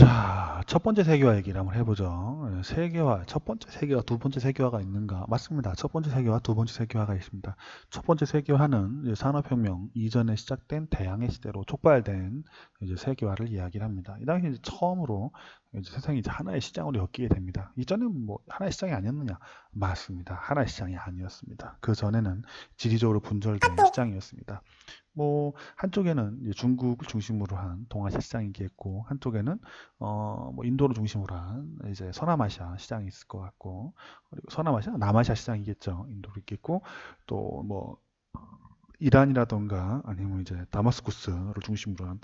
자, 첫 번째 세계화 얘기를 한번 해보죠. 예, 세계화, 첫 번째 세계화, 두 번째 세계화가 있는가? 맞습니다. 첫 번째 세계화, 두 번째 세계화가 있습니다. 첫 번째 세계화는 산업혁명 이전에 시작된 대항해 시대로 촉발된 세계화를 이야기를 합니다. 이 당시 이제 처음으로 이제 세상이 이제 하나의 시장으로 엮이게 됩니다. 이전엔 뭐 하나의 시장이 아니었느냐? 맞습니다. 하나의 시장이 아니었습니다. 그 전에는 지리적으로 분절된 시장이었습니다. 뭐 한쪽에는 중국을 중심으로 한 동아시아 시장이 있겠고 한쪽에는 어 뭐 인도를 중심으로 한 이제 서남아시아 시장이 있을 것 같고 그리고 서남아시아 남아시아 시장이겠죠. 인도도 있겠고 또 뭐 이란이라던가 아니면 이제 다마스쿠스를 중심으로 한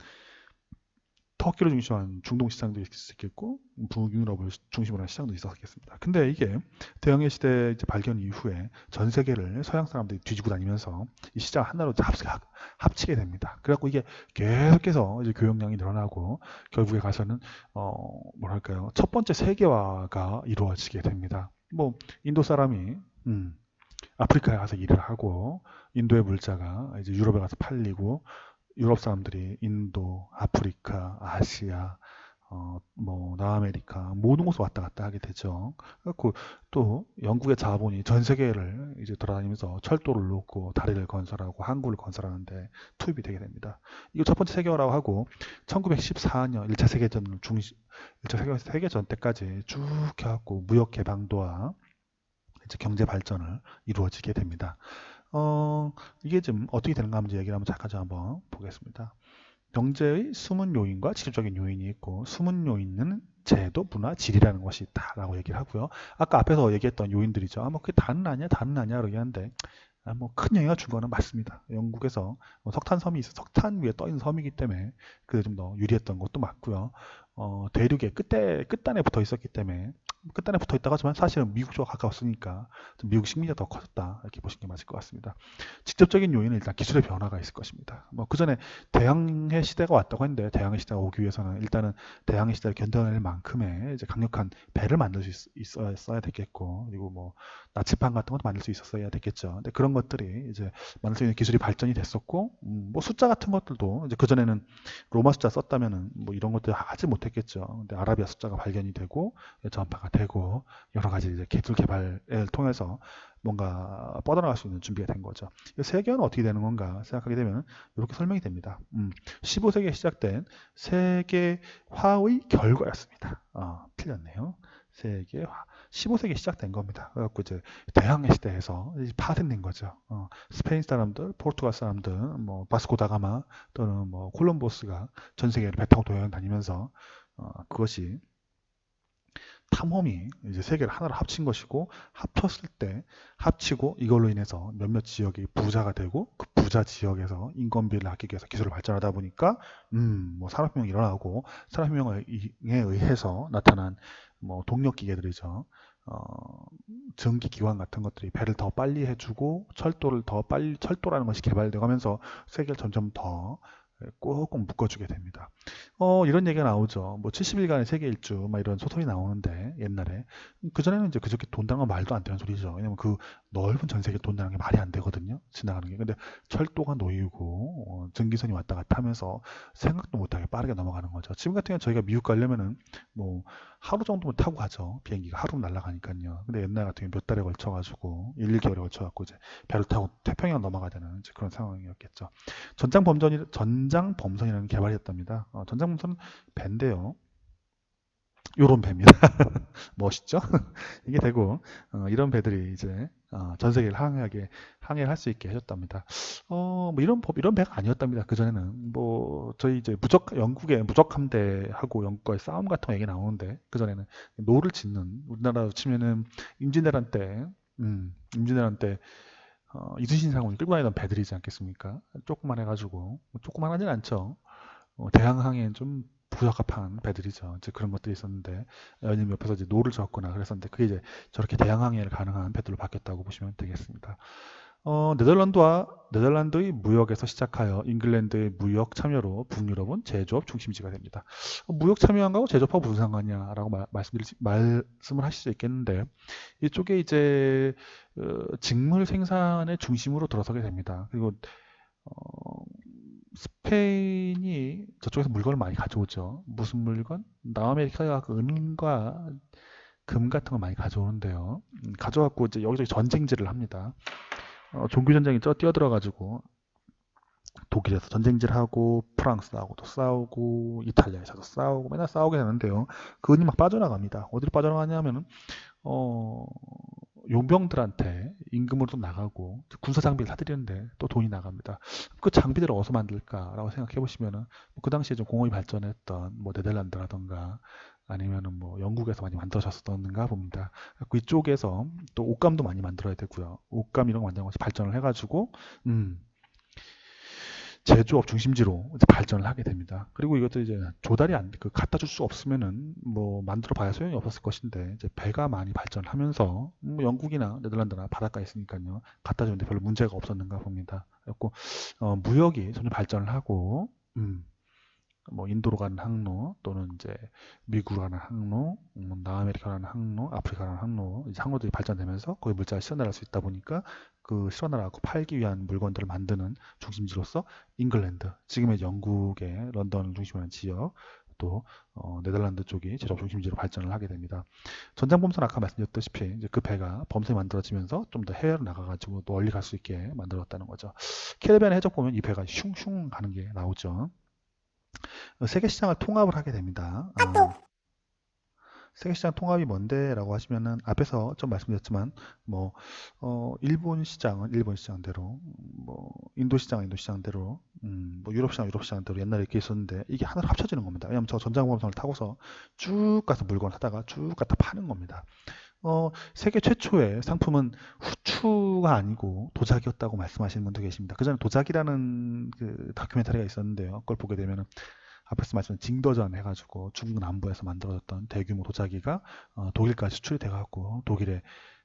터키를 중심으로 한 중동 시장도 있겠고 북유럽을 중심으로 한 시장도 있었겠습니다. 근데 이게 대영의 시대 이제 발견 이후에 전 세계를 서양 사람들이 뒤지고 다니면서 이 시장 하나로 합, 합치게 됩니다. 그래갖고 이게 계속해서 이제 교역량이 늘어나고 결국에 가서는 어 뭐랄까요 첫 번째 세계화가 이루어지게 됩니다. 뭐 인도 사람이 음, 아프리카에 가서 일을 하고 인도의 물자가 이제 유럽에 가서 팔리고 유럽 사람들이 인도, 아프리카, 아시아, 어, 뭐, 남아메리카, 모든 곳을 왔다 갔다 하게 되죠. 그래갖고 또 영국의 자본이 전 세계를 이제 돌아다니면서 철도를 놓고 다리를 건설하고 항구를 건설하는데 투입이 되게 됩니다. 이거 첫 번째 세계화라고 하고 1914년 1차 세계전 중심, 1차 세계, 세계전 때까지 쭉 해갖고 무역 개방도와 이제 경제 발전을 이루어지게 됩니다. 어, 이게 좀 어떻게 되는가 한번 얘기를 한번 잠깐 좀 한번 보겠습니다. 경제의 숨은 요인과 직접적인 요인이 있고 숨은 요인은 제도, 문화, 질이라는 것이 있다라고 얘기를 하고요. 아까 앞에서 얘기했던 요인들이죠. 아, 뭐 그게 다는 아니야, 다는 아니야, 그러긴 한데 아, 뭐큰 영향을 준 거는 맞습니다. 영국에서 뭐 석탄 섬이 있어 석탄 위에 떠 있는 섬이기 때문에 그게 좀 더 유리했던 것도 맞고요. 어, 대륙의 끝에 끝단에 붙어 있었기 때문에 끝단에 붙어 있다가 하지만 사실은 미국 쪽과 가까웠으니까 미국 식민지가 더 커졌다 이렇게 보시는 게 맞을 것 같습니다. 직접적인 요인은 일단 기술의 변화가 있을 것입니다. 뭐 그 전에 대항해 시대가 왔다고 했는데 대항해 시대가 오기 위해서는 일단은 대항해 시대를 견뎌낼 만큼의 이제 강력한 배를 만들 수 있, 어야 되겠고 그리고 뭐 나치판 같은 것도 만들 수 있었어야 되겠죠. 근데 그런 것들이 이제 만들 수 있는 기술이 발전이 됐었고 음, 뭐 숫자 같은 것들도 이제 그 전에는 로마 숫자 썼다면은 뭐 이런 것들 하지 못했 겠죠. 근데 아라비아 숫자가 발견이 되고 전파가 되고 여러 가지 이제 기술 개발을 통해서 뭔가 뻗어나갈 수 있는 준비가 된 거죠. 세계화는 어떻게 되는 건가 생각하게 되면 이렇게 설명이 됩니다. 음, 15세기에 시작된 세계화의 결과였습니다. 어, 틀렸네요. 세계화. 15세기에 시작된 겁니다. 그래갖고 이제 대항해 시대에서 파생된 거죠. 어, 스페인 사람들, 포르투갈 사람들, 뭐 바스코 다가마 또는 뭐 콜럼버스가 전 세계를 배 타고 도행 다니면서 어, 그것이 탐험이 이제 세계를 하나로 합친 것이고 합쳤을 때 합치고 이걸로 인해서 몇몇 지역이 부자가 되고 그 부자 지역에서 인건비를 아끼기 위해서 기술을 발전하다 보니까 음 뭐 산업혁명이 일어나고 산업혁명에 의해서 나타난 뭐 동력 기계들이죠. 어, 전기 기관 같은 것들이 배를 더 빨리 해주고 철도를 더 빨리 철도라는 것이 개발되어 가면서 세계를 점점 더 꼭꼭 묶어주게 됩니다. 어, 이런 얘기가 나오죠. 뭐 70일간의 세계 일주, 막 이런 소설이 나오는데, 옛날에. 그전에는 이제 그저께 돈다는 건 말도 안 되는 소리죠. 왜냐면 그 넓은 전 세계 돈다는 게 말이 안 되거든요. 지나가는 게. 근데 철도가 놓이고, 어, 전기선이 왔다 갔다 하면서 생각도 못하게 빠르게 넘어가는 거죠. 지금 같은 경우는 저희가 미국 가려면은 뭐 하루 정도면 타고 가죠. 비행기가 하루 날아가니까요. 근데 옛날 같은 경우 몇 달에 걸쳐가지고, 1, 2개월에 걸쳐갖고 이제 배를 타고 태평양 넘어가야 되는 그런 상황이었겠죠. 전장 범전이, 전장 범선이라는 개발이었답니다. 어, 전장 범선은 배인데요. 요런 배입니다. 멋있죠? 이게 되고, 어, 이런 배들이 이제, 어, 전 세계를 항해하게, 항해를 할 수 있게 해줬답니다. 어, 뭐 이런 법, 이런 배가 아니었답니다. 그 전에는. 뭐, 저희 이제 무적, 영국의 무적 함대하고 영국과의 싸움 같은 거 얘기 나오는데, 그 전에는 노를 짓는, 우리나라로 치면은 임진왜란 때, 음, 임진왜란 때, 어, 이순신 상군이 끌고 다니던 배들이지 않겠습니까? 조그만 해가지고, 뭐 조그만 하진 않죠. 어, 대항항에 좀 부적합한 배들이죠. 이제 그런 것들이 있었는데 아니면 옆에서 이제 노를 젓거나 그랬었는데 그게 이제 저렇게 대항항해를 가능한 배들로 바뀌었다고 보시면 되겠습니다. 어, 네덜란드와 네덜란드의 무역에서 시작하여 잉글랜드의 무역 참여로 북유럽은 제조업 중심지가 됩니다. 어, 무역 참여한 거하고 제조업하고 무슨 상관이냐라고 말, 말씀드릴, 말씀을 하실 수 있겠는데 이쪽에 이제 어, 직물 생산의 중심으로 들어서게 됩니다. 그리고 어, 스페인이 저쪽에서 물건을 많이 가져오죠. 무슨 물건? 남아메리카가 그 은과 금 같은 걸 많이 가져오는데요. 음, 가져갖고 이제 여기저기 전쟁질을 합니다. 어, 종교 전쟁이 쪄 뛰어들어가지고 독일에서 전쟁질 하고 프랑스하고도 싸우고 이탈리아에서도 싸우고 맨날 싸우게 되는데요. 그 은이 막 빠져나갑니다. 어디로 빠져나가냐면은 어 용병들한테 임금으로 도 나가고 군사 장비를 사들이는데 또 돈이 나갑니다. 그 장비들을 어디서 만들까라고 생각해 보시면은 뭐그 당시에 좀 공업이 발전했던 뭐 네덜란드라던가 아니면은 뭐 영국에서 많이 만들어졌었던가 봅니다. 그 이쪽에서 또 옷감도 많이 만들어야 되고요. 옷감 이런 거 만드는 것이 발전을 해가지고 음, 제조업 중심지로 이제 발전을 하게 됩니다. 그리고 이것도 이제 조달이 안, 그 갖다 줄 수 없으면은 뭐 만들어 봐야 소용이 없었을 것인데 이제 배가 많이 발전을 하면서 뭐 영국이나 네덜란드나 바닷가에 있으니까요. 갖다 주는데 별로 문제가 없었는가 봅니다. 그래고 어, 무역이 점점 발전을 하고 음, 뭐 인도로 가는 항로 또는 이제 미국으로 가는 항로, 음, 남아메리카 가는 항로, 아프리카 가는 항로 항로들이 발전되면서 거기 물자를 실어나갈 수 있다 보니까 그 실어나가고 팔기 위한 물건들을 만드는 중심지로서 잉글랜드, 지금의 영국의 런던을 중심으로 한 지역, 또 어, 네덜란드 쪽이 제조업 중심지로 발전을 하게 됩니다. 전장 범선 아까 말씀드렸다시피 이제 그 배가 범선이 만들어지면서 좀 더 해외로 나가가지고 멀리 갈 수 있게 만들었다는 거죠. 캐리비안 해적 보면 이 배가 슝슝 가는 게 나오죠. 어, 세계 시장을 통합을 하게 됩니다. 어, 세계 시장 통합이 뭔데? 라고 하시면은 앞에서 좀 말씀드렸지만 뭐 어, 일본 시장은 일본 시장대로 뭐 인도 시장은 인도 시장대로 음, 뭐 유럽 시장 유럽 시장대로 옛날에 이렇게 있었는데 이게 하나로 합쳐지는 겁니다. 왜냐하면 저 전장공업선을 타고서 쭉 가서 물건 하다가 쭉 갖다 파는 겁니다. 어, 세계 최초의 상품은 후추가 아니고 도자기였다고 말씀하시는 분도 계십니다. 그 전에 도자기라는 그 다큐멘터리가 있었는데요. 그걸 보게 되면은 앞에서 말씀드린 징더전 해가지고 중국 남부에서 만들어졌던 대규모 도자기가 어, 독일까지 수출이 돼갖고 독일의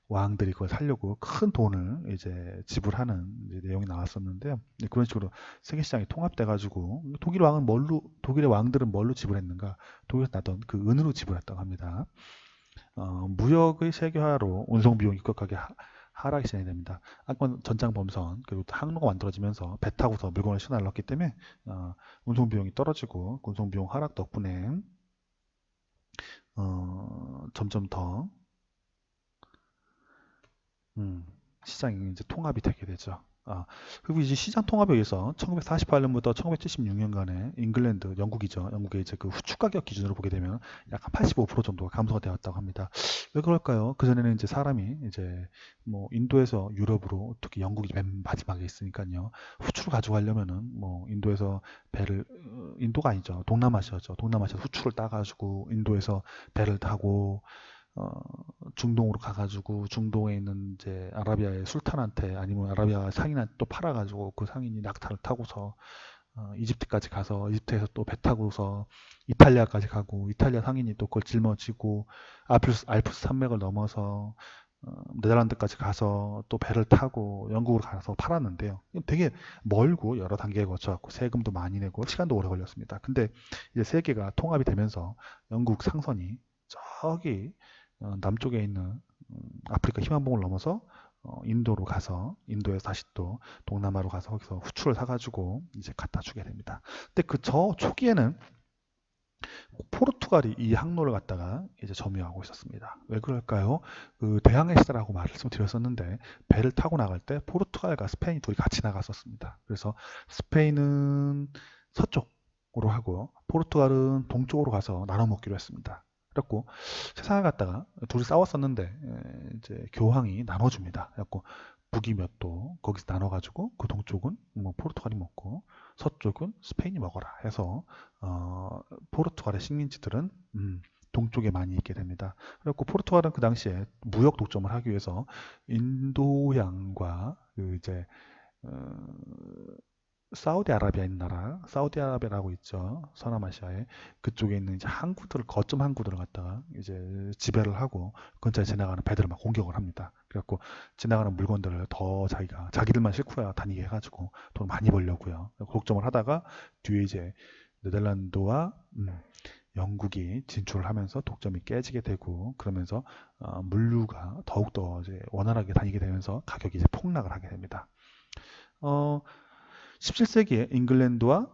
왕들이 그걸 살려고 큰 돈을 이제 지불하는 이제 내용이 나왔었는데요. 이제 그런 식으로 세계 시장이 통합돼가지고 독일 왕은 뭘로 독일의 왕들은 뭘로 지불했는가? 독일에서 나던 그 은으로 지불했다고 합니다. 어, 무역의 세계화로 운송 비용이 급격하게 하, 하락이 진행됩니다. 아까 전장 범선 그리고 또 항로가 만들어지면서 배 타고서 물건을 실어 날랐기 때문에 어, 운송 비용이 떨어지고 그 운송 비용 하락 덕분에 어, 점점 더 음, 시장이 이제 통합이 되게 되죠. 아, 그리고 이제 시장 통합에 의해서 1948년부터 1976년간에 잉글랜드, 영국이죠. 영국의 이제 그 후추 가격 기준으로 보게 되면 약 한 85% 정도가 감소가 되었다고 합니다. 왜 그럴까요? 그전에는 이제 사람이 이제 뭐 인도에서 유럽으로 특히 영국이 맨 마지막에 있으니까요. 후추를 가져가려면은 뭐 인도에서 배를 어, 인도가 아니죠. 동남아시아죠. 동남아시아 후추를 따가지고 인도에서 배를 타고 어, 중동으로 가가지고 중동에 있는 이제 아라비아의 술탄한테 아니면 아라비아 상인한테 또 팔아가지고 그 상인이 낙타를 타고서 어, 이집트까지 가서 이집트에서 또 배 타고서 이탈리아까지 가고 이탈리아 상인이 또 그걸 짊어지고 알프스, 알프스 산맥을 넘어서 어, 네덜란드까지 가서 또 배를 타고 영국으로 가서 팔았는데요. 되게 멀고 여러 단계에 거쳐갖고 세금도 많이 내고 시간도 오래 걸렸습니다. 근데 이제 세계가 통합이 되면서 영국 상선이 저기 어, 남쪽에 있는 음, 아프리카 희망봉을 넘어서 어, 인도로 가서 인도에서 다시 또 동남아로 가서 거기서 후추를 사가지고 이제 갖다 주게 됩니다. 근데 그 저 초기에는 포르투갈이 이 항로를 갖다가 이제 점유하고 있었습니다. 왜 그럴까요? 그 대항해 시대라고 말씀드렸었는데 배를 타고 나갈 때 포르투갈과 스페인이 둘이 같이 나갔었습니다. 그래서 스페인은 서쪽으로 하고 포르투갈은 동쪽으로 가서 나눠 먹기로 했습니다. 그래갖고 세상을 갖다가 둘이 싸웠었는데 에, 이제 교황이 나눠줍니다. 그래갖고 북이 몇 도 거기서 나눠가지고 그 동쪽은 뭐 포르투갈이 먹고 서쪽은 스페인이 먹어라 해서 어, 포르투갈의 식민지들은 음, 동쪽에 많이 있게 됩니다. 그래갖고 포르투갈은 그 당시에 무역 독점을 하기 위해서 인도양과 그 이제 어, 사우디아라비아 있는 나라, 사우디아라비아라고 있죠. 서남아시아에 그쪽에 있는 이제 항구들을 거점 항구들을 갖다가 이제 지배를 하고 근처에 지나가는 배들을 막 공격을 합니다. 그래갖고 지나가는 물건들을 더 자기가 자기들만 싣고 다니게 해가지고 돈 많이 벌려고요. 독점을 하다가 뒤에 이제 네덜란드와 음, 영국이 진출을 하면서 독점이 깨지게 되고 그러면서 어, 물류가 더욱더 이제 원활하게 다니게 되면서 가격이 이제 폭락을 하게 됩니다. 어, 17세기에 잉글랜드와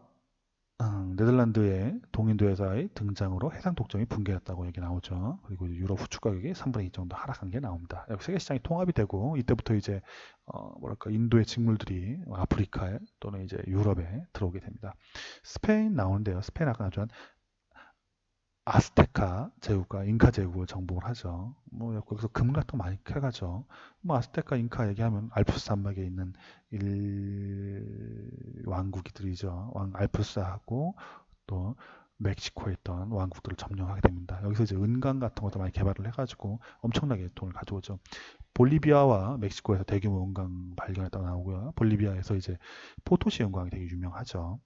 음, 네덜란드의 동인도 회사의 등장으로 해상 독점이 붕괴했다고 얘기 나오죠. 그리고 유럽 후축 가격이 3분의 2 정도 하락한 게 나옵니다. 세계 시장이 통합이 되고 이때부터 이제 어, 뭐랄까 인도의 직물들이 아프리카에 또는 이제 유럽에 들어오게 됩니다. 스페인 나오는데요. 스페인 아까 나왔 아스테카 제국과 잉카 제국을 정복을 하죠. 뭐 여기서 금 같은 거 많이 캐가죠. 뭐 아스테카, 잉카 얘기하면 알프스 산맥에 있는 일 왕국이들이죠. 왕 알프스하고 또 멕시코에 있던 왕국들을 점령하게 됩니다. 여기서 이제 은강 같은 것도 많이 개발을 해가지고 엄청나게 돈을 가져오죠. 볼리비아와 멕시코에서 대규모 은강 발견했다 나오고요. 볼리비아에서 이제 포토시 은강이 되게 유명하죠.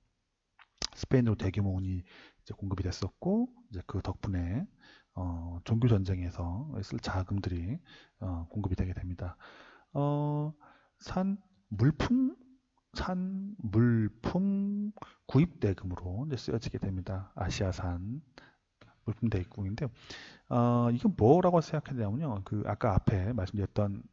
스페인으로 대규모 운이 이제 공급이 됐었고 이제 그 덕분에 어, 종교 전쟁에서 쓸 자금들이 어, 공급이 되게 됩니다. 어, 산 물품 산 물품 구입 대금으로 이제 쓰여지게 됩니다. 아시아산 물품 대금인데 어, 이건 뭐라고 생각해야 되냐면요. 그 아까 앞에 말씀드렸던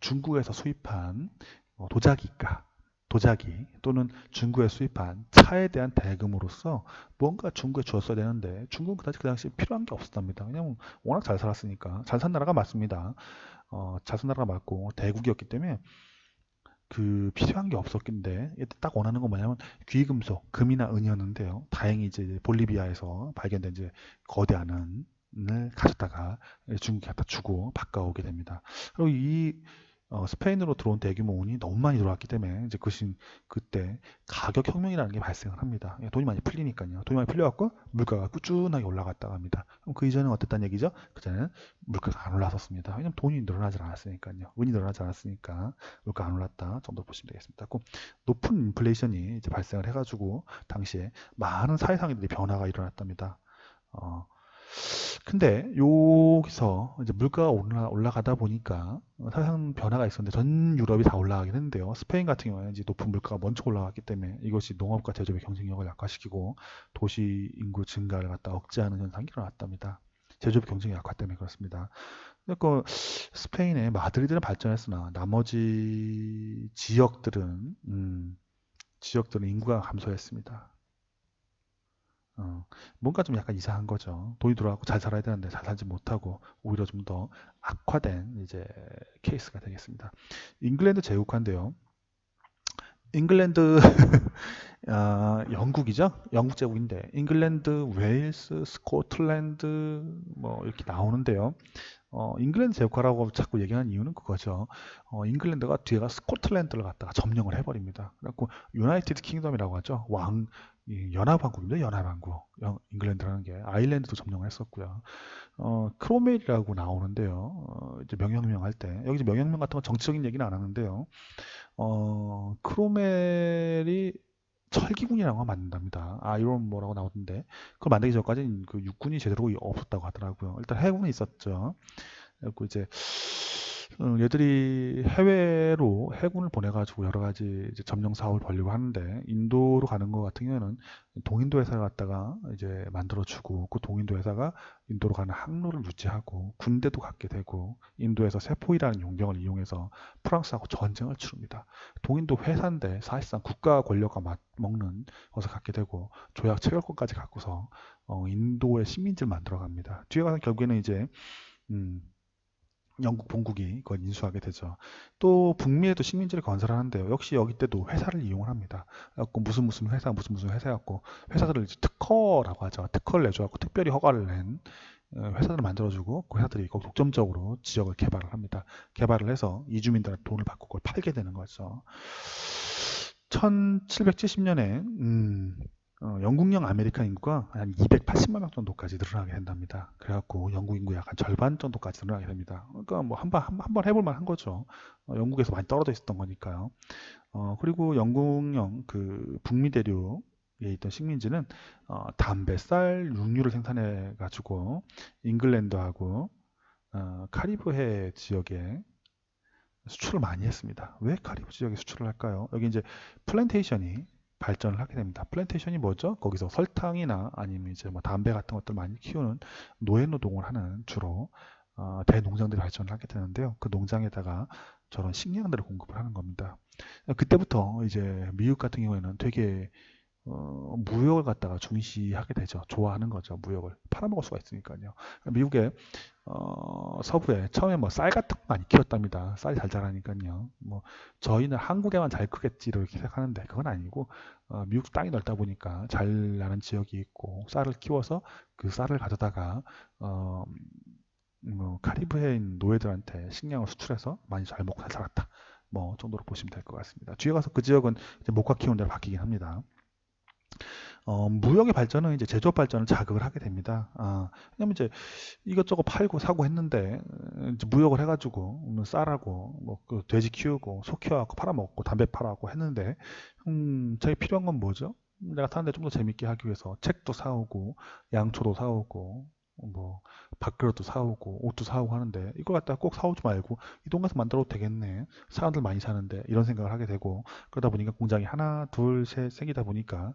중국에서 수입한 어, 도자기가 도자기 또는 중국에 수입한 차에 대한 대금으로서 뭔가 중국에 주었어야 되는데 중국은 그다지 그 당시 필요한 게 없었답니다. 왜냐하면 워낙 잘 살았으니까 잘 산 나라가 맞습니다. 어, 잘 산 나라가 맞고 대국이었기 때문에 그 필요한 게 없었긴데 딱 원하는 건 뭐냐면 귀금속 금이나 은이었는데요. 다행히 이제 볼리비아에서 발견된 이제 거대한 은을 가졌다가 중국에 갖다 주고 바꿔오게 됩니다. 그리고 이 어, 스페인으로 들어온 대규모 운이 너무 많이 들어왔기 때문에 이제 그신 그때 가격 혁명이라는 게 발생을 합니다. 예, 돈이 많이 풀리니까요. 돈이 많이 풀려갖고 물가가 꾸준하게 올라갔다고 합니다. 그럼 그 이전은 어땠다는 얘기죠? 그 전에는 물가가 안 올랐었습니다. 왜냐면 돈이 늘어나지 않았으니까요. 운이 늘어나지 않았으니까 물가 안 올랐다 정도 보시면 되겠습니다. 꼭 높은 인플레이션이 이제 발생을 해가지고 당시에 많은 사회상들이 변화가 일어났답니다. 어, 근데 여기서 이제 물가가 올라, 올라가다 보니까 사상 변화가 있었는데 전 유럽이 다 올라가긴 했는데요. 스페인 같은 경우에는 이제 높은 물가가 먼저 올라갔기 때문에 이것이 농업과 제조업의 경쟁력을 약화시키고 도시 인구 증가를 갖다 억제하는 현상이 일어났답니다. 제조업 경쟁력 약화 때문에 그렇습니다. 그러니까 스페인의 마드리드는 발전했으나 나머지 지역들은 음, 지역들은 인구가 감소했습니다. 어, 뭔가 좀 약간 이상한 거죠. 돈이 들어가고 잘 살아야 되는데 잘 살지 못하고 오히려 좀 더 악화된 이제 케이스가 되겠습니다. 잉글랜드 제국화인데요. 잉글랜드 어, 영국이죠. 영국 제국인데 잉글랜드, 웨일스, 스코틀랜드 뭐 이렇게 나오는데요. 어, 잉글랜드 제국화라고 자꾸 얘기하는 이유는 그거죠. 어, 잉글랜드가 뒤에가 스코틀랜드를 갖다가 점령을 해버립니다. 그래갖고 유나이티드 킹덤이라고 하죠. 왕 연합왕국입니다. 연합왕국. 잉글랜드라는 게 아일랜드도 점령을 했었고요. 어, 크로멜이라고 나오는데요. 어, 이제 명령명 할 때. 여기 이제 명령명 같은 거 정치적인 얘기는 안 하는데요. 어, 크로멜이 철기군이라고 만든답니다. 아, 이런 뭐라고 나오던데. 그걸 만들기 전까지는 그 육군이 제대로 없었다고 하더라고요. 일단 해군은 있었죠. 그리고 이제 어, 얘들이 해외로 해군을 보내가지고 여러 가지 점령 사업을 벌리고 하는데 인도로 가는 것 같은 경우에는 동인도 회사를 갖다가 이제 만들어주고 그 동인도 회사가 인도로 가는 항로를 유지하고 군대도 갖게 되고 인도에서 세포이라는 용병을 이용해서 프랑스하고 전쟁을 치릅니다. 동인도 회사인데 사실상 국가 권력과 맞먹는 것을 갖게 되고 조약 체결권까지 갖고서 어, 인도의 식민지를 만들어갑니다. 뒤에 가서 결국에는 이제 음, 영국 본국이 그걸 인수하게 되죠. 또 북미에도 식민지를 건설하는데요. 역시 여기 때도 회사를 이용을 합니다. 그래갖고 무슨 무슨 회사 무슨 무슨 회사였고 회사들을 특허라고 하죠. 특허를 내줘갖고 특별히 허가를 낸 어, 회사들을 만들어주고 그 회사들이 꼭 독점적으로 지역을 개발을 합니다. 개발을 해서 이주민들한테 돈을 받고 그걸 팔게 되는 거죠. 1770년에 음, 어, 영국령 아메리칸 인구가 한 280만 명 정도까지 늘어나게 된답니다. 그래갖고 영국 인구 약한 절반 정도까지 늘어나게 됩니다. 그러니까 뭐 한번 한번 해볼 만한 거죠. 어, 영국에서 많이 떨어져 있었던 거니까요. 어, 그리고 영국령 그 북미 대륙 에 있던 식민지는 어, 담배, 쌀, 육류를 생산해 가지고 잉글랜드하고 어, 카리브해 지역에 수출을 많이 했습니다. 왜 카리브 지역에 수출을 할까요? 여기 이제 플랜테이션이 발전을 하게 됩니다. 플랜테이션이 뭐죠? 거기서 설탕이나 아니면 이제 뭐 담배 같은 것들 많이 키우는 노예 노동을 하는 주로 어, 대농장들이 발전을 하게 되는데요. 그 농장에다가 저런 식량들을 공급을 하는 겁니다. 그때부터 이제 미국 같은 경우에는 되게 어, 무역을 갖다가 중시하게 되죠. 좋아하는 거죠. 무역을 팔아먹을 수가 있으니까요. 미국의 어, 서부에 처음에 뭐 쌀 같은 거 많이 키웠답니다. 쌀이 잘 자라니까요. 뭐 저희는 한국에만 잘 크겠지 이렇게 생각하는데 그건 아니고 어, 미국 땅이 넓다 보니까 잘 나는 지역이 있고 쌀을 키워서 그 쌀을 가져다가 어, 뭐 카리브해인 노예들한테 식량을 수출해서 많이 잘 먹고 잘 살았다. 뭐 정도로 보시면 될 것 같습니다. 뒤에 가서 그 지역은 이제 목화 키우는 데로 바뀌긴 합니다. 어, 무역의 발전은 이제 제조업 발전을 자극을 하게 됩니다. 아, 왜냐면 이제 이것저것 팔고 사고 했는데 어, 이제 무역을 해가지고 뭐 쌀하고 뭐 그 돼지 키우고 소 키워갖고 팔아먹고 담배 팔아갖고 했는데 음, 자기 필요한 건 뭐죠? 내가 사는데 좀 더 재밌게 하기 위해서 책도 사오고 양초도 사오고 뭐 밥그릇도 사오고 옷도 사오고 하는데 이걸 갖다가 꼭 사오지 말고 이돈 가서 만들어도 되겠네. 사람들 많이 사는데 이런 생각을 하게 되고 그러다 보니까 공장이 하나 둘셋 생기다 보니까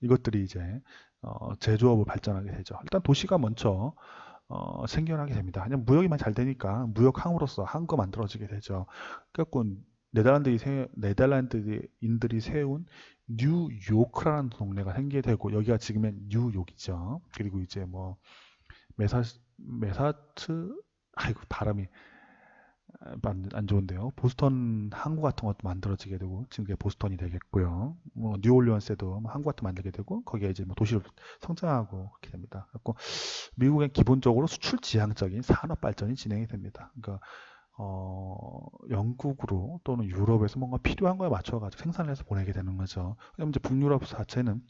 이것들이 이제 어, 제조업을 발전하게 되죠. 일단 도시가 먼저 어, 생겨나게 됩니다. 그냥 무역이 많이 잘 되니까 무역항으로서 항구 만들어지게 되죠. 그래갖고 네덜란드 세, 네덜란드인들이 세운 뉴요크라는 동네가 생기게 되고 여기가 지금의 뉴욕이죠. 그리고 이제 뭐 메사 메사트 아이고 발음이 안, 안 좋은데요. 보스턴 항구 같은 것도 만들어지게 되고 지금 그게 보스턴이 되겠고요. 뭐 뉴올리언스에도 뭐 항구 같은 거 만들게 되고 거기에 이제 뭐 도시를 성장하고 그렇게 됩니다. 그래서 미국엔 기본적으로 수출 지향적인 산업 발전이 진행이 됩니다. 그러니까 어, 영국으로 또는 유럽에서 뭔가 필요한 거에 맞춰가지고 생산을 해서 보내게 되는 거죠. 왜냐면 이제 북유럽 자체는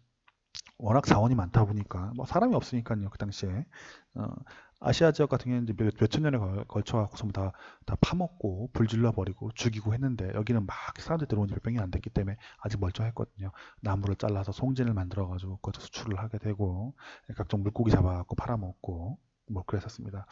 워낙 자원이 많다 보니까 뭐 사람이 없으니까요 그 당시에. 어, 아시아 지역 같은 경우는 이제 몇, 몇천 년에 걸, 쳐 갖고 전부 다, 다 파먹고 불질러 버리고 죽이고 했는데 여기는 막 사람들이 들어온 지 몇백이 안 됐기 때문에 아직 멀쩡했거든요. 나무를 잘라서 송진을 만들어 가지고 그것도 수출을 하게 되고 각종 물고기 잡아 갖고 팔아먹고 뭐 그랬었습니다.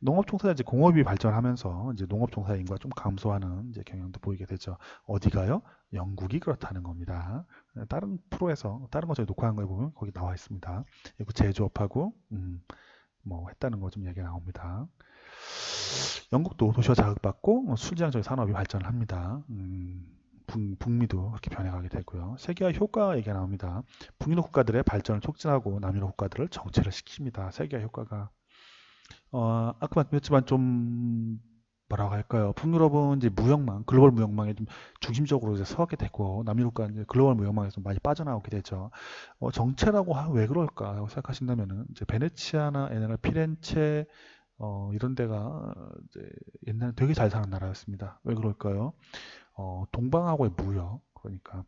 농업 종사 이제 공업이 발전하면서 이제 농업 종사 인구가 좀 감소하는 이제 경향도 보이게 되죠. 어디가요? 영국이 그렇다는 겁니다. 다른 프로에서 다른 거 저희 녹화한 거에 보면 거기 나와 있습니다. 그리고 제조업하고 음, 뭐 했다는 거 좀 얘기가 나옵니다. 영국도 도시화 자극받고 수지향적 산업이 발전을 합니다. 음, 북, 미도 그렇게 변해가게 되고요. 세계화 효과 얘기가 나옵니다. 북유럽 국가들의 발전을 촉진하고 남유럽 국가들을 정체를 시킵니다. 세계화 효과가 어, 아까 말씀했지만 좀 뭐라고 할까요? 북유럽은 이제 무역망, 글로벌 무역망에 좀 중심적으로 이제 서게 되고 남유럽과 이제 글로벌 무역망에서 많이 빠져나오게 되죠. 어, 정체라고 하, 왜 그럴까 생각하신다면은 이제 베네치아나 에네나 피렌체 어, 이런 데가 이제 옛날에 되게 잘 사는 나라였습니다. 왜 그럴까요? 어, 동방하고의 무역 그러니까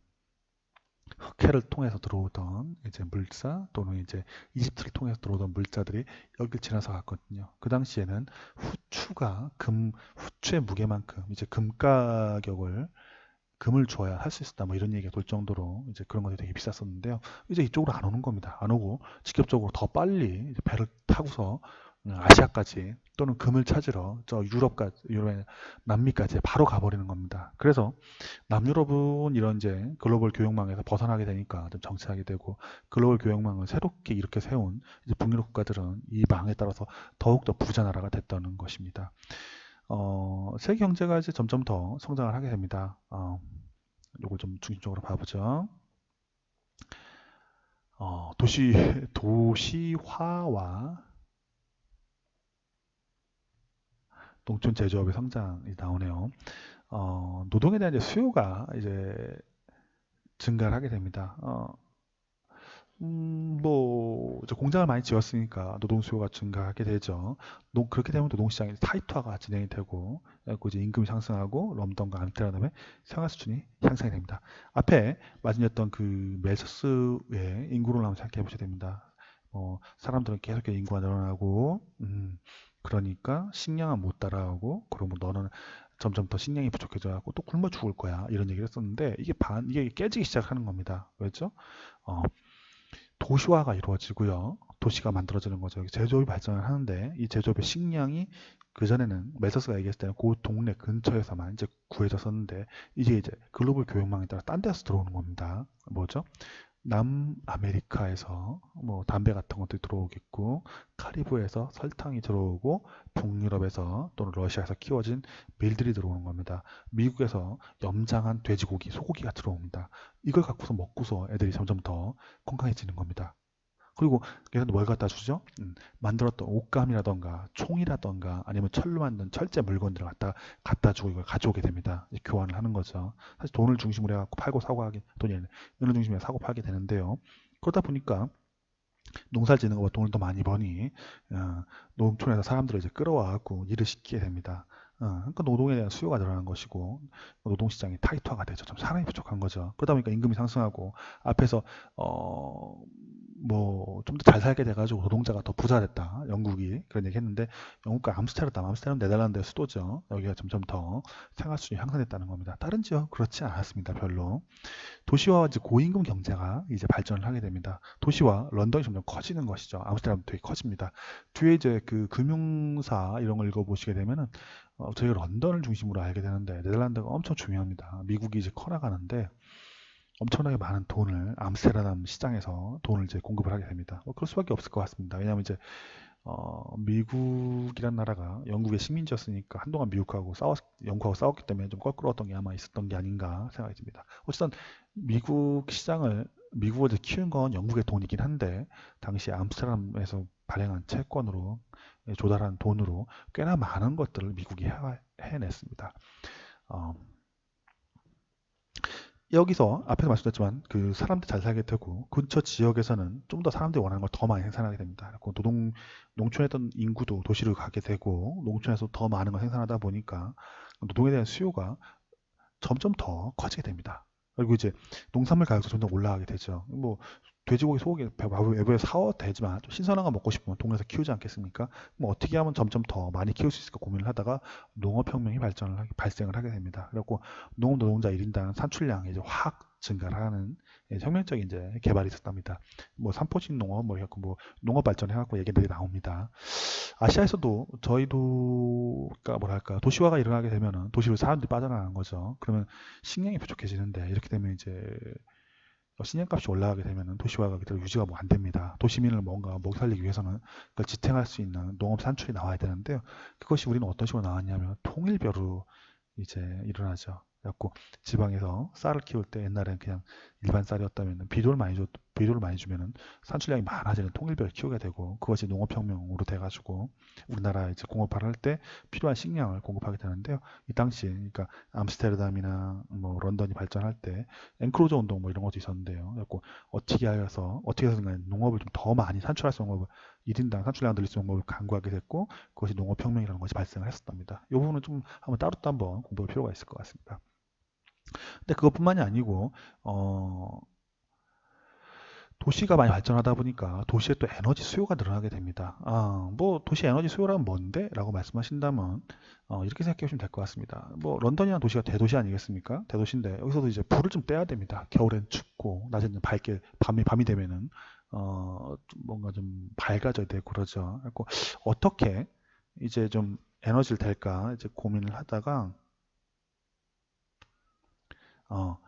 흑해를 통해서 들어오던 이제 물자 또는 이제 이집트를 통해서 들어오던 물자들이 여기를 지나서 갔거든요. 그 당시에는 후추가 금 후추의 무게만큼 이제 금 가격을 금을 줘야 할 수 있었다 뭐 이런 얘기가 돌 정도로 이제 그런 것들이 되게 비쌌었는데요. 이제 이쪽으로 안 오는 겁니다. 안 오고 직접적으로 더 빨리 배를 타고서 아시아까지 또는 금을 찾으러 저 유럽까지 유럽의 남미까지 바로 가버리는 겁니다. 그래서 남유럽은 이런 이제 글로벌 교역망에서 벗어나게 되니까 좀 정체하게 되고 글로벌 교역망을 새롭게 이렇게 세운 이제 북유럽 국가들은 이 망에 따라서 더욱더 부자 나라가 됐다는 것입니다. 어, 세계 경제가 이제 점점 더 성장을 하게 됩니다. 어, 요걸 좀 중심적으로 봐보죠. 어, 도시 도시화와 농촌 제조업의 성장이 나오네요. 어, 노동에 대한 이제 수요가 이제 증가를 하게 됩니다. 어, 음, 뭐 공장을 많이 지었으니까 노동 수요가 증가하게 되죠. 노, 그렇게 되면 노동 시장이 타이트화가 진행이 되고, 이제 임금이 상승하고 럼던과 암스테르담의 생활 수준이 향상이 됩니다. 앞에 말씀드렸던 그 멜서스의 인구를 한번 생각해 보셔야 됩니다. 어, 사람들은 계속 인구가 늘어나고, 음, 그러니까 식량은 못 따라오고 그러면 너는 점점 더 식량이 부족해져 갖고 또 굶어 죽을 거야. 이런 얘기를 했었는데 이게 반 이게 깨지기 시작하는 겁니다. 왜죠? 어, 도시화가 이루어지고요. 도시가 만들어지는 거죠. 제조업이 발전을 하는데 이 제조업의 식량이 그 전에는 메서스가 얘기했을 때는 그 동네 근처에서만 이제 구해졌었는데 이제 이제 글로벌 교역망에 따라 딴 데서 들어오는 겁니다. 뭐죠 남아메리카에서 뭐 담배 같은 것들이 들어오겠고 카리브에서 설탕이 들어오고 북유럽에서 또는 러시아에서 키워진 밀들이 들어오는 겁니다. 미국에서 염장한 돼지고기, 소고기가 들어옵니다. 이걸 갖고서 먹고서 애들이 점점 더 건강해지는 겁니다. 그리고 얘는 뭘 갖다 주죠? 음, 만들었던 옷감이라던가 총이라던가 아니면 철로 만든 철제 물건들을 갖다 갖다 주고 이걸 가져오게 됩니다. 교환을 하는 거죠. 사실 돈을 중심으로 해갖고 팔고 사고 하게 돈이 은을 중심으로 사고 팔게 되는데요. 그러다 보니까 농사를 짓는 것보다 돈을 더 많이 버니 어, 농촌에서 사람들을 이제 끌어와갖고 일을 시키게 됩니다. 어, 그러니까 노동에 대한 수요가 늘어난 것이고 노동 시장이 타이트화가 되죠. 좀 사람이 부족한 거죠. 그러다 보니까 임금이 상승하고 앞에서 어, 뭐 좀 더 잘 살게 돼가지고 노동자가 더 부자 됐다. 영국이 그런 얘기 했는데 영국과 암스테르담, 암스테르담 네덜란드의 수도죠. 여기가 점점 더 생활 수준이 향상됐다는 겁니다. 다른 지역 그렇지 않았습니다. 별로. 도시와 이제 고임금 경제가 이제 발전을 하게 됩니다. 도시와 런던이 점점 커지는 것이죠. 암스테르담도 되게 커집니다. 뒤에 이제 그 금융사 이런 걸 읽어보시게 되면은 어, 저희가 런던을 중심으로 알게 되는데 네덜란드가 엄청 중요합니다. 미국이 이제 커나가는데 엄청나게 많은 돈을 암스테르담 시장에서 돈을 이제 공급을 하게 됩니다. 뭐 그럴 수밖에 없을 것 같습니다. 왜냐하면 이제 어, 미국이란 나라가 영국의 식민지였으니까 한동안 미국하고 싸웠, 영국하고 싸웠기 때문에 좀 껄끄러웠던 게 아마 있었던 게 아닌가 생각이 듭니다. 어쨌든 미국 시장을 미국을 키운 건 영국의 돈이긴 한데 당시 암스테르담에서 발행한 채권으로 조달한 돈으로 꽤나 많은 것들을 미국이 해, 해냈습니다. 어, 여기서 앞에서 말씀드렸지만 그 사람들 잘 살게 되고 근처 지역에서는 좀 더 사람들이 원하는 걸 더 많이 생산하게 됩니다. 그리고 노동 농촌에 있던 인구도 도시로 가게 되고 농촌에서 더 많은 걸 생산하다 보니까 노동에 대한 수요가 점점 더 커지게 됩니다. 그리고 이제 농산물 가격도 점점 올라가게 되죠. 뭐 돼지고기, 소고기 외부에 사도 되지만 좀 신선한 거 먹고 싶으면 동네에서 키우지 않겠습니까? 뭐 어떻게 하면 점점 더 많이 키울 수 있을까 고민을 하다가 농업혁명이 발전을 발생을 하게 됩니다. 그래갖고 농업 노동자 1인당 산출량이 이제 확 증가를 하는 예, 혁명적인 이제 개발이 있었답니다. 뭐 삼포식 농업 뭐 해갖고 뭐 농업 발전해 갖고 얘기들이 나옵니다. 아시아에서도 저희도 그러니까 뭐랄까 도시화가 일어나게 되면은 도시로 사람들이 빠져나가는 거죠. 그러면 식량이 부족해지는데 이렇게 되면 이제 식량값이 올라가게 되면 도시화가 그대로 유지가 뭐 안 됩니다. 도시민을 뭔가 먹이 살리기 위해서는 그걸 지탱할 수 있는 농업 산출이 나와야 되는데요. 그것이 우리는 어떤 식으로 나왔냐면 통일벼로 이제 일어나죠. 그래갖고 지방에서 쌀을 키울 때 옛날에는 그냥 일반 쌀이었다면 비료를 많이 줘 비료를 많이 주면은 산출량이 많아지는 통일벼를 키우게 되고 그것이 농업혁명으로 돼가지고 우리나라 이제 공업화를 할 때 필요한 식량을 공급하게 되는데요. 이 당시에 그러니까 암스테르담이나 뭐 런던이 발전할 때 앵크로저 운동 뭐 이런 것도 있었는데요. 그래갖고 어떻게 하여서 어떻게 해서든 농업을 좀 더 많이 산출할 수 있는 방법을 1인당 산출량 늘릴 수 있는 방법을 강구하게 됐고 그것이 농업혁명이라는 것이 발생을 했었답니다. 이 부분은 좀 한번 따로 또 한번 공부할 필요가 있을 것 같습니다. 근데 그것뿐만이 아니고 어, 도시가 많이 발전하다 보니까 도시에 또 에너지 수요가 늘어나게 됩니다. 아, 뭐 도시 에너지 수요라면 뭔데? 라고 말씀하신다면 어, 이렇게 생각해 보시면 될 것 같습니다. 뭐 런던이라는 도시가 대도시 아니겠습니까? 대도시인데 여기서도 이제 불을 좀 떼야 됩니다. 겨울엔 춥고 낮에는 밝게 밤이 밤이 되면은 어, 좀 뭔가 좀 밝아져야 되고 그러죠. 그래서 어떻게 이제 좀 에너지를 댈까 이제 고민을 하다가 어,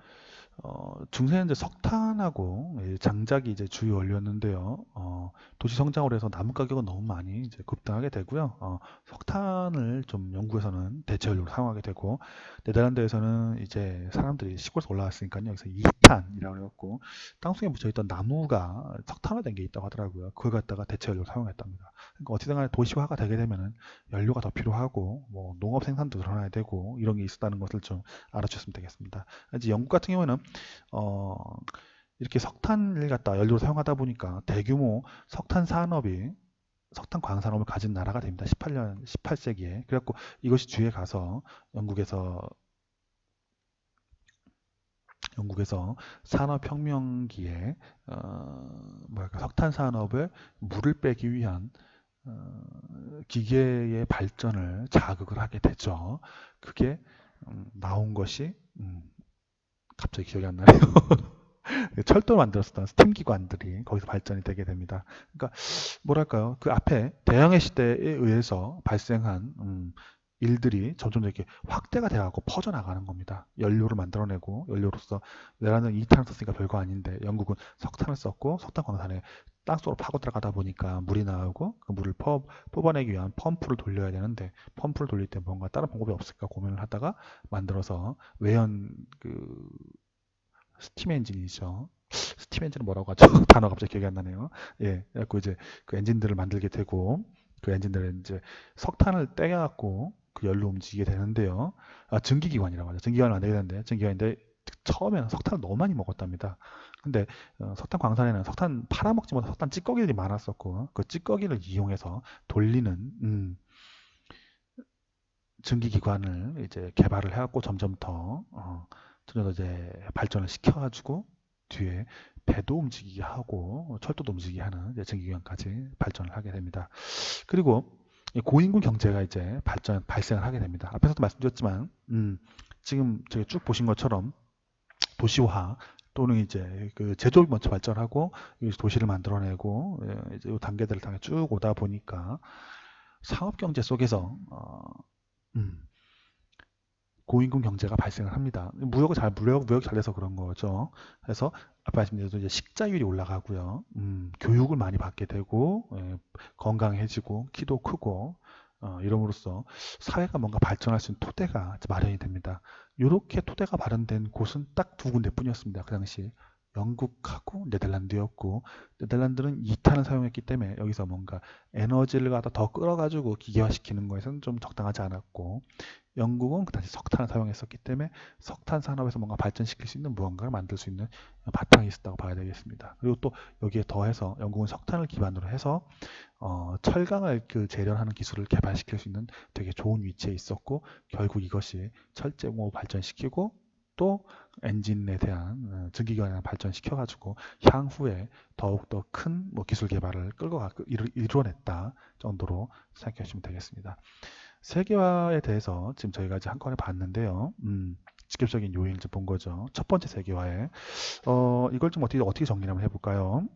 어, 중세는 이제 석탄하고 장작이 이제 주요 원료였는데요. 어, 도시 성장으로 해서 나무 가격은 너무 많이 이제 급등하게 되고요. 어, 석탄을 좀 영국에서는 대체 연료로 사용하게 되고 네덜란드에서는 이제 사람들이 시골에서 올라왔으니까요. 여기서 이탄이라고 해갖고 땅속에 묻혀있던 나무가 석탄화된 게 있다고 하더라고요. 그걸 갖다가 대체 연료로 사용했답니다. 그러니까 어찌든 간에 도시화가 되게 되면은 연료가 더 필요하고 뭐 농업 생산도 늘어나야 되고 이런 게 있었다는 것을 좀 알아주셨으면 되겠습니다. 이제 영국 같은 경우에는 어, 이렇게 석탄을 갖다 연료로 사용하다 보니까 대규모 석탄 산업이 석탄 광산업을 가진 나라가 됩니다. 18년 18세기에. 그래갖고 이것이 뒤에 가서 영국에서 영국에서 산업혁명기에 어, 뭐랄까 석탄 산업을 물을 빼기 위한 어, 기계의 발전을 자극을 하게 되죠. 그게 음, 나온 것이 음, 갑자기 기억이 안 나네요. 철도를 만들었었던 스팀 기관들이 거기서 발전이 되게 됩니다. 그러니까 뭐랄까요? 그 앞에 대항해 시대에 의해서 발생한 음, 일들이 점점 이렇게 확대가 돼가고 퍼져나가는 겁니다. 연료를 만들어내고 연료로서 내라는 이탄을 썼으니까 별거 아닌데 영국은 석탄을 썼고 석탄 광산에 땅 속으로 파고 들어가다 보니까 물이 나오고 그 물을 퍼, 뽑아내기 위한 펌프를 돌려야 되는데 펌프를 돌릴 때 뭔가 다른 방법이 없을까 고민을 하다가 만들어서 외연 그 스팀 엔진이죠. 스팀 엔진은 뭐라고 하죠? 단어 갑자기 기억이 안 나네요. 예, 그래갖고 이제 그 엔진들을 만들게 되고 그 엔진들을 이제 석탄을 떼갖고 그 열로 움직이게 되는데요. 아, 증기기관이라고 하죠. 증기기관을 만들게 되는데 증기기관인데 처음에는 석탄을 너무 많이 먹었답니다. 근데 어, 석탄 광산에는 석탄 팔아먹지 못한 석탄 찌꺼기들이 많았었고 그 찌꺼기를 이용해서 돌리는 음, 증기기관을 이제 개발을 해갖고 점점 더 어, 점점 더 이제 발전을 시켜가지고 뒤에 배도 움직이게 하고 철도도 움직이게 하는 증기기관까지 발전을 하게 됩니다. 그리고 이 고인구 경제가 이제 발전 발생을 하게 됩니다. 앞에서도 말씀드렸지만 음, 지금 저기 쭉 보신 것처럼 도시화 또는 이제 그 제조업이 먼저 발전하고 이 도시를 만들어내고 예, 이제 이 단계들을 당해 쭉 오다 보니까 상업 경제 속에서 어, 음, 고임금 경제가 발생을 합니다. 무역을 잘 무역 무역 잘 돼서 그런 거죠. 그래서 아까 말씀드린 이제 식자율이 올라가고요. 음, 교육을 많이 받게 되고 예, 건강해지고 키도 크고 어, 이름으로써 사회가 뭔가 발전할 수 있는 토대가 마련이 됩니다. 이렇게 토대가 마련된 곳은 딱 두 군데뿐이었습니다. 그 당시 영국하고 네덜란드였고 네덜란드는 2탄을 사용했기 때문에 여기서 뭔가 에너지를 갖다 더 끌어가지고 기계화시키는 것에서는 좀 적당하지 않았고 영국은 그 당시 석탄을 사용했었기 때문에 석탄 산업에서 뭔가 발전시킬 수 있는 무언가를 만들 수 있는 바탕이 있었다고 봐야 되겠습니다. 그리고 또 여기에 더해서 영국은 석탄을 기반으로 해서 어, 철강을 그 재련하는 기술을 개발시킬 수 있는 되게 좋은 위치에 있었고 결국 이것이 철제공업 발전시키고 또 엔진에 대한 어, 증기기관을 발전시켜가지고 향후에 더욱더 큰 뭐 기술 개발을 끌고 가 이루어냈다 정도로 생각해 주시면 되겠습니다. 세계화에 대해서 지금 저희가 이제 한 건에 봤는데요. 음, 직접적인 요인을 좀본 거죠. 첫 번째 세계화에 어, 이걸 좀 어떻게 어떻게 정리를 한번 해볼까요?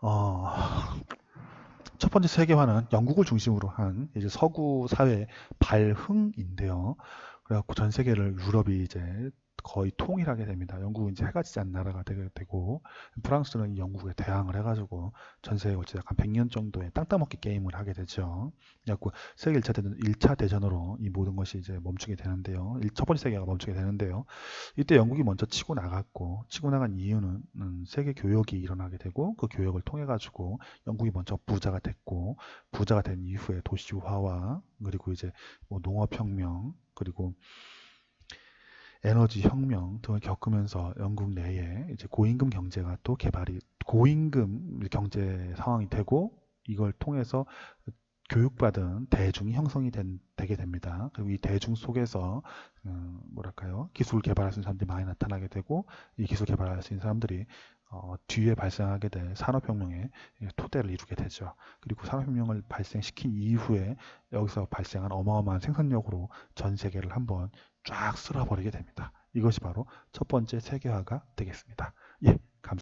어, 첫 번째 세계화는 영국을 중심으로 한 이제 서구 사회 발흥인데요. 그래갖고 전 세계를 유럽이 이제 거의 통일하게 됩니다. 영국은 이제 해가 지지 않는 나라가 되게 되고 프랑스는 이 영국에 대항을 해가지고 전 세계 어찌 약간 100년 정도의 땅 따먹기 게임을 하게 되죠. 그래갖고 세계 1차 대전, 1차 대전으로 이 모든 것이 이제 멈추게 되는데요. 일- 첫 번째 세계가 멈추게 되는데요. 이때 영국이 먼저 치고 나갔고 치고 나간 이유는 음, 세계 교역이 일어나게 되고 그 교역을 통해 가지고 영국이 먼저 부자가 됐고 부자가 된 이후에 도시화와 그리고 이제 뭐 농업혁명 그리고 에너지 혁명 등을 겪으면서 영국 내에 이제 고임금 경제가 또 개발이 고임금 경제 상황이 되고 이걸 통해서 교육받은 대중이 형성이 된, 되게 됩니다. 그리고 이 대중 속에서 음, 뭐랄까요 기술 개발할 수 있는 사람들이 많이 나타나게 되고 이 기술 개발할 수 있는 사람들이 어, 뒤에 발생하게 될 산업혁명의 토대를 이루게 되죠. 그리고 산업혁명을 발생시킨 이후에 여기서 발생한 어마어마한 생산력으로 전 세계를 한번 쫙 쓸어버리게 됩니다. 이것이 바로 첫 번째 세계화가 되겠습니다. 예,